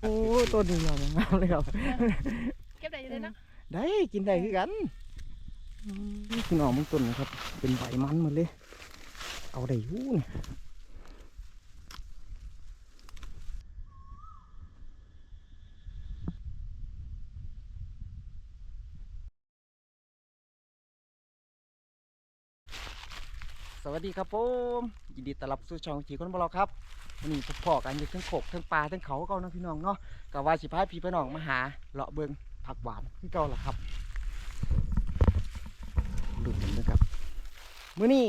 โอ้ต้นนี้หน่อยงามเลยครับ เก็บได้อยู่เลยเนาะได้กินได้คือกันอืมพี่น้องมึงต้นนะครับ เป็นใบมันหมดเลย เอาได้อยู่นี่สวัสดีครับผม ยินดีต้อนรับสู่ช่องจีคนบลอครับวั นนี้พบพ่อกันอยู่ทั้งโขกทั้งปลาทั้งเขาเก่านะพี่น้องเนาะกะว่าสิพาพี่พี่น้องมาหาเลาะเบิงผักหวานคือเก่าล่ะครับดูกันเลยครับมื้อนี้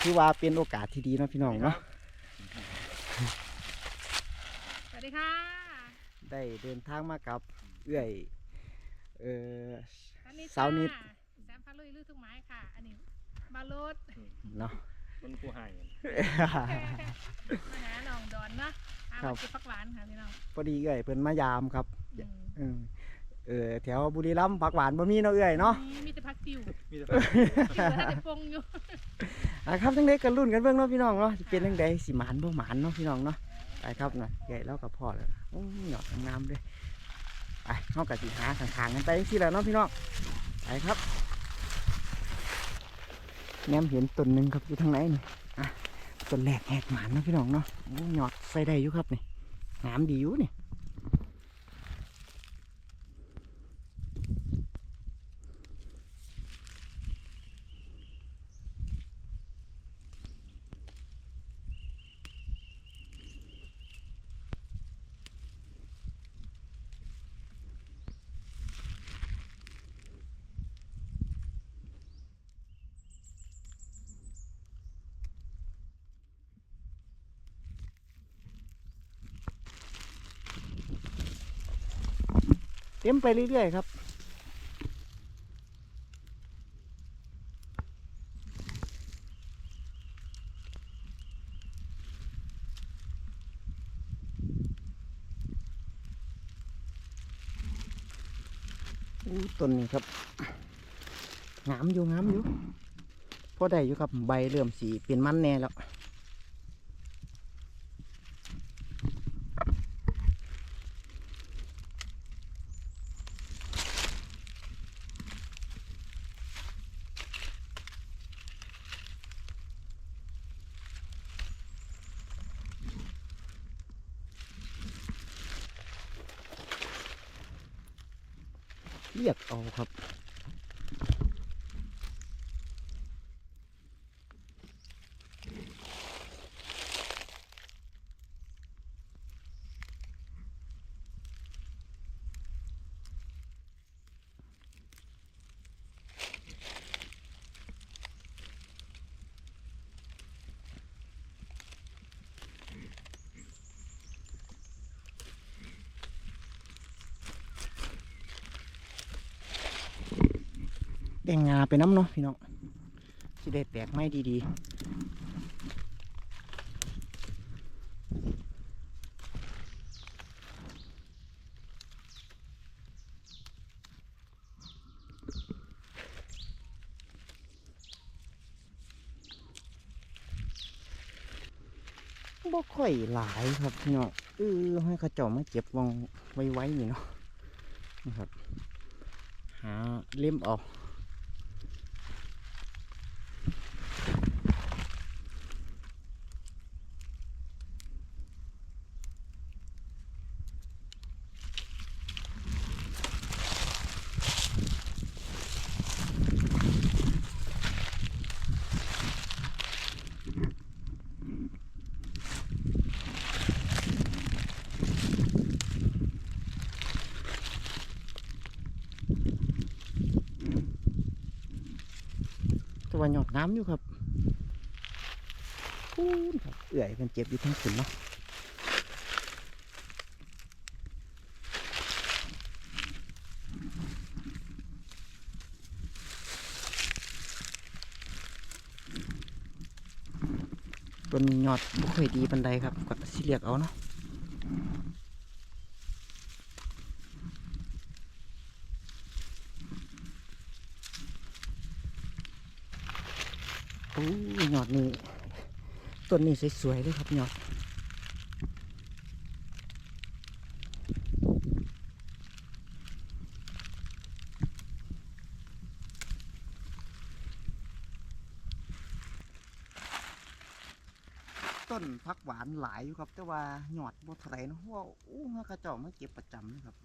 คือว่าเป็นโอกาสที่ดีเนาะพี่น้องเนาะสวัสดีค่ะ ได้เดินทางมากับเอื้อยเอออันนี้สาวนิดจ้แซมพาลุยลือทุกไม้ค่ะ อันนี้บาโรดเนาะ มันผู้ให้มาหาหนองดอนเนาะหาครัมาบเก็บผักหวานค่ะพี่น้องพอดีเอื้อยเพิ่นมายามครับอืมเออเออแถวบุรีรัมย์ผักหวานบ่มีเนาะเอื้อยเนาะนี่มีแต่ผักติวมีแต่ติวถ้าแต่ปงอยู่อะครับทั้งเด็กกันรุ่นกันเบิ่งเนาะพี่น้องเนาะสิเป็นจังไดสิหมานบ่หมานเนาะพี่น้องเนาะไปครับน่ะใหญ่แล้วกับพ่อแล้วโอ้ยหยอดงามๆเลยไปเฮาก็สิหาทางๆกันไปจังซี่แหละเนาะพี่น้องไปครับ แนมเห็นต้นหนึ่งครับอยู่ทางไหนนี่อะต้นแรกแหกหมานนะพี่น้องเนาะหยอดใส่ได้อยู่ครับนี่งามดีอยู่นี่ เต็มไปเรื่อยๆครับอู้ต้นนี้ครับงามอยู่งามอยู่พอได้อยู่ครับใบเริ่มสีเป็นมันแน่แล้ว เรียกเอาครับ แบ่งงาไปน้ำเนาะพี่น้องสิได้แตกไม้ดีๆบ่ค่อยหลายครับพี่น้องเออให้ขาเจ้ามาเก็บวางไว้ไว้นี่เนาะนะครับหาเล่มออก วาหยอดน้ำอยู่ครับพูนครับเอื่อยมันเจ็บอยู่ทั้งขุนเนาะตัวนี้ยอดบ่ค่อยดีปันใดครับก็สิเรียกเอาเนาะ อยอดนี่ต้นนี้สวยๆเลยครับยอดต้นพักหวานหลายอยู่ครับ แต่ว่าหยอดบ่เท่าไรนะเพรว่าอู้ฮากระจอกมาเก็บประจำนะครับ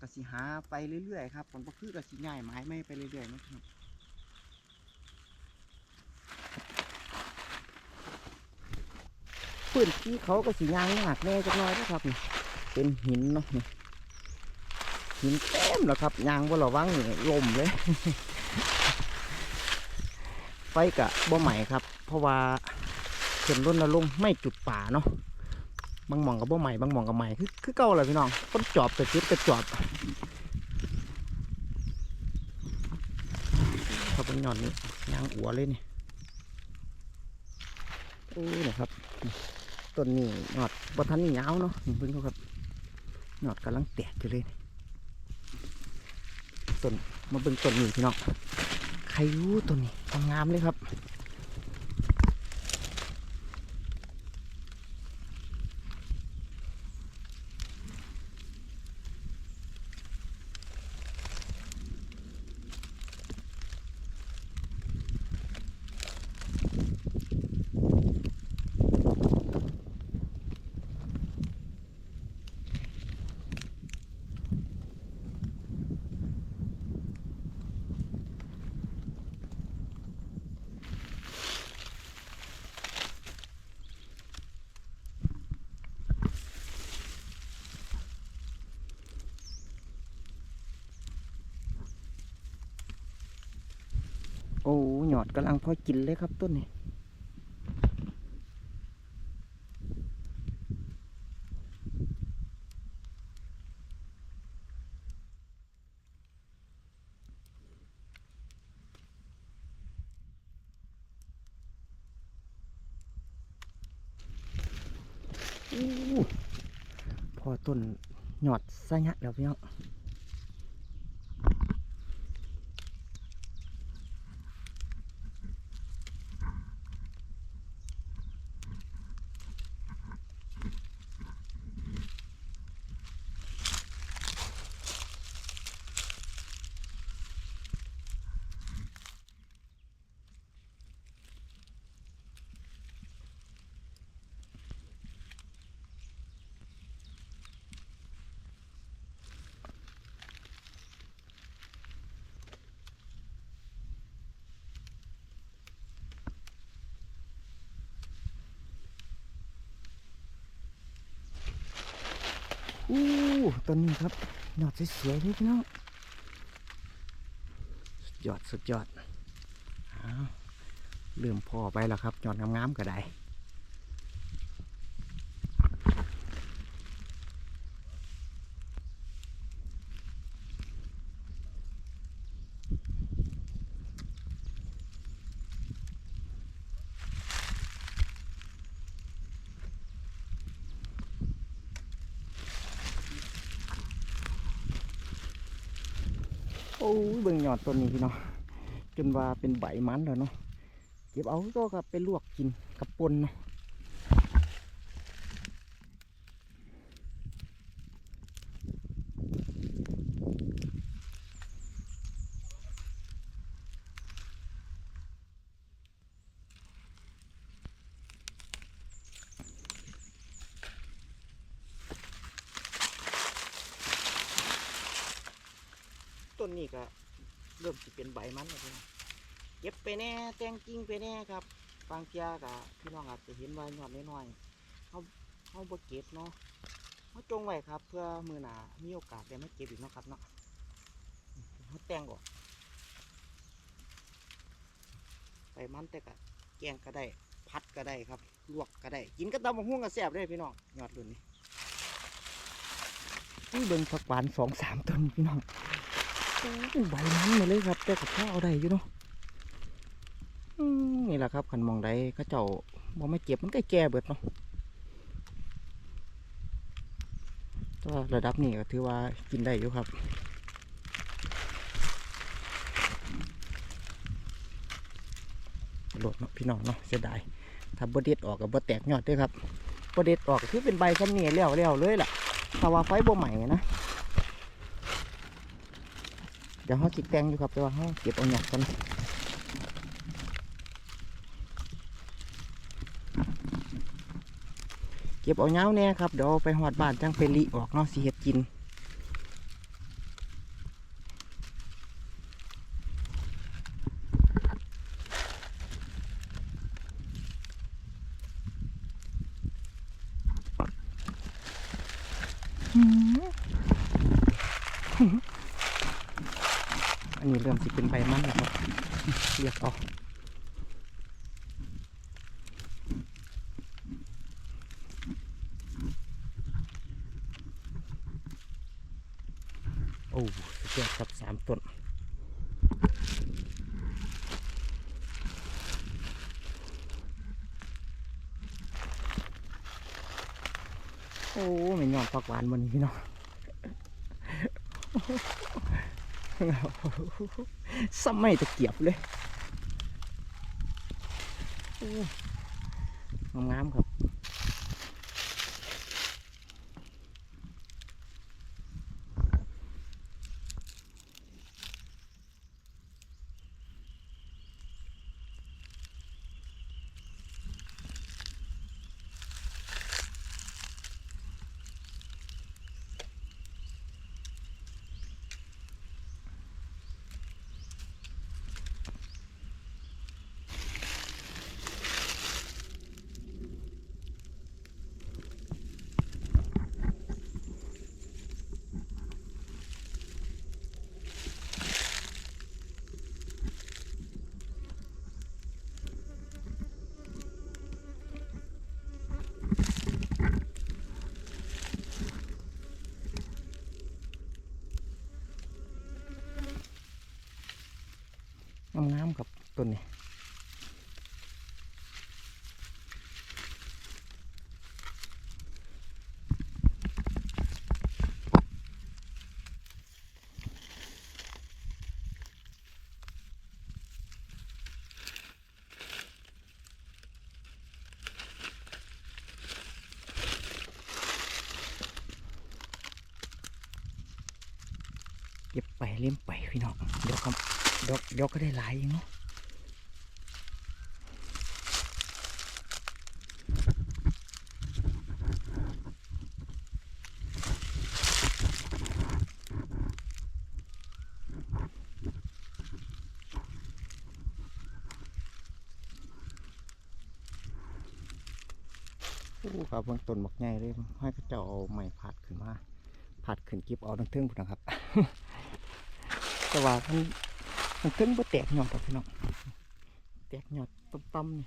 กระสีหาไปเรื่อยๆครับผลประพืชกระสีง่ายไม้ไม่ไปเรื่อยๆนะครับ พื้นที่เขาก็สิย่างยากแน่จักน่อยนะครับนี่เป็นหินเนาะนี่หินเต็มแล้วครับยางบ่ระวังนี่ล่มเลย ไฟกะบ่ใหม่ครับ เพราะว่าเข็นร่นลงค์ไม่จุดป่าเนาะบางหม่องกับบ่ใหม่บางหม่องกับใหม่คือคือเก่าเลยพี่น้องต้นจอบแต่จุดแต่จอบเขาเป็นหย่อนนี่ยางอัวเลยนี่โอ้นี่ครับ ต้นนี้หนอดบทันนี่ยาวเนาะเพิ่งเขาครับหนอดกำลังแตกอยู่เลยนี่ต้นมาเบิ่งต้นนี้พี่น้องใครรู้ต้นนี้งามเลยครับ โอดกำลังพอกินเลยครับต้นนี้พอต้นหยอดซะยะแล้วพี่น้อง อู้ต้นนี้ครับยอดสวยๆเลยพี่น้องสุดยอดสุดยอดเริ่มพอไปแล้วครับยอดงามๆก็ได้ เบิ่งยอดต้นนี้พี่น้องจนว่าเป็นใบมันแล้วเนาะเก็บเอาก็กับไปลวกกินกับปนเนาะ ต้นนี้ก็เริ่มสิเป็นใบมันแล้วพี่น้องเก็บไปแน่แตงกิ่งไปแน่ครับบางเทียก็พี่น้องอาจจะเห็นว่ายอดน้อยๆเขาเขาบ่เก็บเนาะเขาจงไว้ครับ เพื่อมือหนามีโอกาสได้มาเก็บอีกเนาะครับเนาะเขาแต่งออกใบมันแต่ก็แกงก็ได้พัดก็ได้ครับลวกก็ได้กินก็ตำบักหุ่งก็แซ่บได้พี่น้องยอดรุ่นนี้นี่เบิ่งผักหวานสองสามต้นพี่น้อง อ้ใบมันมาเลยครับ แต่กับข้าวเอาได้อยู่เนาะนี่แหละครับขันมองใดเขาเจ้าบ่ไม่เก็บมันก็แก่เบิดเนาะต่ว่าระดับนี้ก็ถือว่ากินได้อยู่ครับโหลดเนาะพี่น้องเนาะเสียดายถ้าบดเด็ดออกกับบดแตกยอดด้วยครับบดเด็ดออกคือเป็นใบซ้ำนี่แล้วแล้วเลยล่ะถ้าว่าไฟบ่ใหม่นะ ดี๋ยวเขาจิกแตงอยู่ครับแต่ว่าเขาเก็บเอาหยอดกันเก็บเอาเงาแน่ครับเดี๋ยวไปหอดบ้านจังไปลิออกเนาะสิเฮ็ดกิน อันนี้เริ่มสิเป็นใบมันแล้วครับเรียกออกโอ้สุดยอดครับสามต้นโอ้ไม่ยอมผักหวานบนนี้พี่น้อง สมัยตะเกียบเลยงามๆครับ ต้นนี้เก็บไปเล่มไปพี่น้องเดี๋ยวก็เดี๋ยวเดี๋ยวก็ได้หลายเองเนาะ อ้ครับเบางต้นบักใหญ่เลยให้เขาเจ้าเอาไม้พัดขึ้นมาพัดขึ้นก็บเอาทั้งเทิงพุ่นนะครับ แต่ว่ามันมันขึ้นบ่แตกยอดหรอกพี่น้องแตกยอดต่ำๆนี่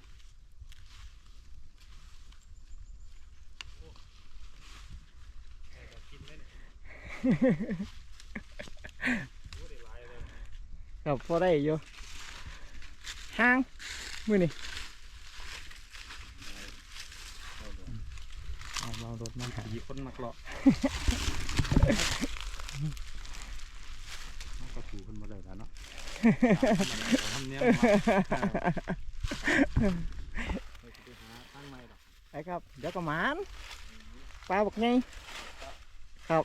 ครับพอได้อยู่ห้างมือนี่เอาเรารถมาหาผีคนมักเลาะก็ถูคนมาเลยแล้วเนาะทำเนี้ยมาไปหาตั้งไม่หรอกไปครับ เดี๋ยวก็หมานปลาบักไงครับ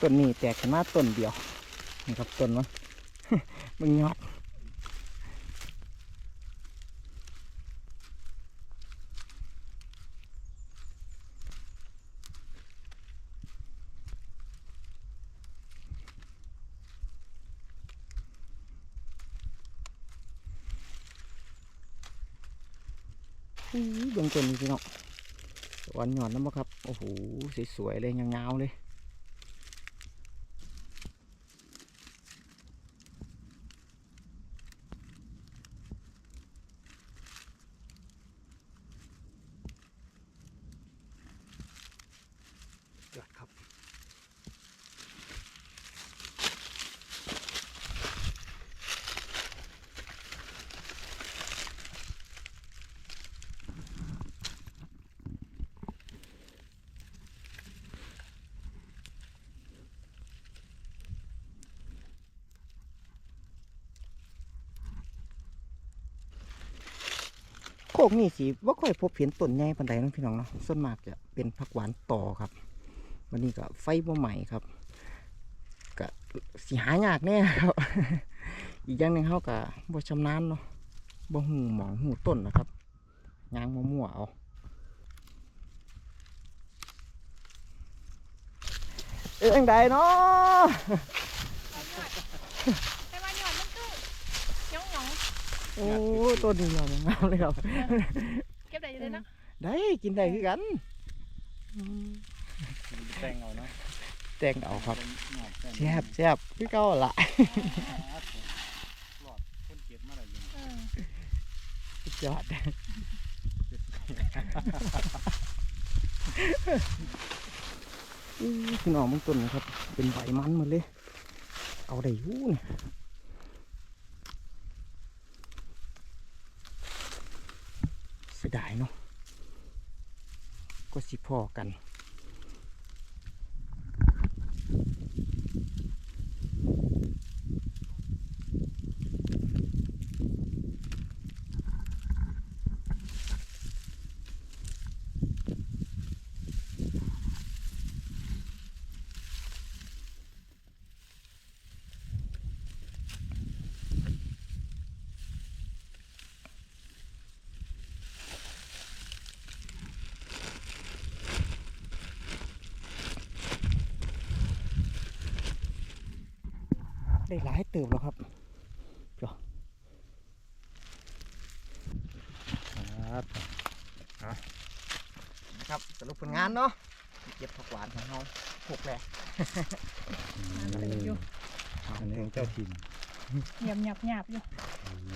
ต้นนี้แตกขึ้นมาต้นเดียวนี่ครับต้นมันมึงยอดอู้ยเบื้องต้นนี่พี่น้องหวานหยอดน้ำบ่ครับ โอ้โห สวยๆเลยยาวๆเลย กนี่สิว่าค่อยพบเห็นต้นใหญ่ปานใดเนาะพี่น้องเนาะส่วนมากจะเป็นผักหวานต่อครับ วันนี้ก็ไฟบ่ใหม่ครับก็สิหายากแน่ครับ อีกอย่างหนึ่งเขาก็บ่ชำนาญเนาะบ่หูหมองหูต้นนะครับยางมั่วๆเอาเอ้ยจังใดเนาะ แต่ว่าหยอดมันคือหยองหยอง โอ้ต้นนี้ยอดงามเลยครับ เก็บได้อยู่เลยเนาะได้กินได้คือกันอืมแตงเอาเนาะแตงเอาครับหยอดแตงแซ่บแซ่บคือเก่าละหลอดคนเก็บมาอะไรอยู่เออสุดยอดอื้อพี่น้องมึงต้นนะครับ เป็นใบมันหมาเลย เอาได้อยู่เนี่ย สียดายเนาะก็สิพอกัน ได้หลายเติบแล้วครับจ้ะครับนะครับสรุปผลงานเนาะเก็บผักหวานของเราหกแหละอยู่อันนี้ของเจ้าถิ่นหยาบหยาบหยาบอยู่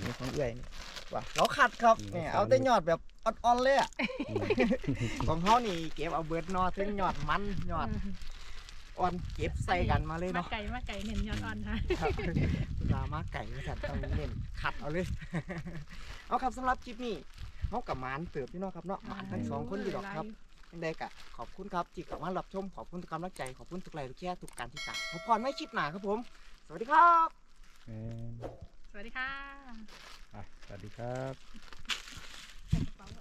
นี่ของเอื่อยนี่ว่าเราขัดครับเนี่ยเอาแต่ยอดแบบอ่อนๆเลยอะของเขานี่เก็บเอาเบิดเนอถึงยอดมันยอด อ่อนเก็บใส่กันมาเลยมาเนาะไก่มาไก่เน้นยอดอ่อนค่ะ ครับลามาไก่บริษัทต้องเน้นขัดเอาเลย เอาครับสำหรับคลิปนี้เขากับหมานเติบพี่น้องครับเนาะหมานทั้งสองคนอยู่ดอกครับยังไงกะขอบคุณครับที่กลับมารับชมขอบคุณทุกกำลังใจขอบคุณทุกไลค์ทุกแชร์ทุกการที่ตามพบพรไม่คลิปหนาครับผม สวัสดีครับเออสวัสดีค่ะอะสวัสดีครับ ใส่กระเป๋า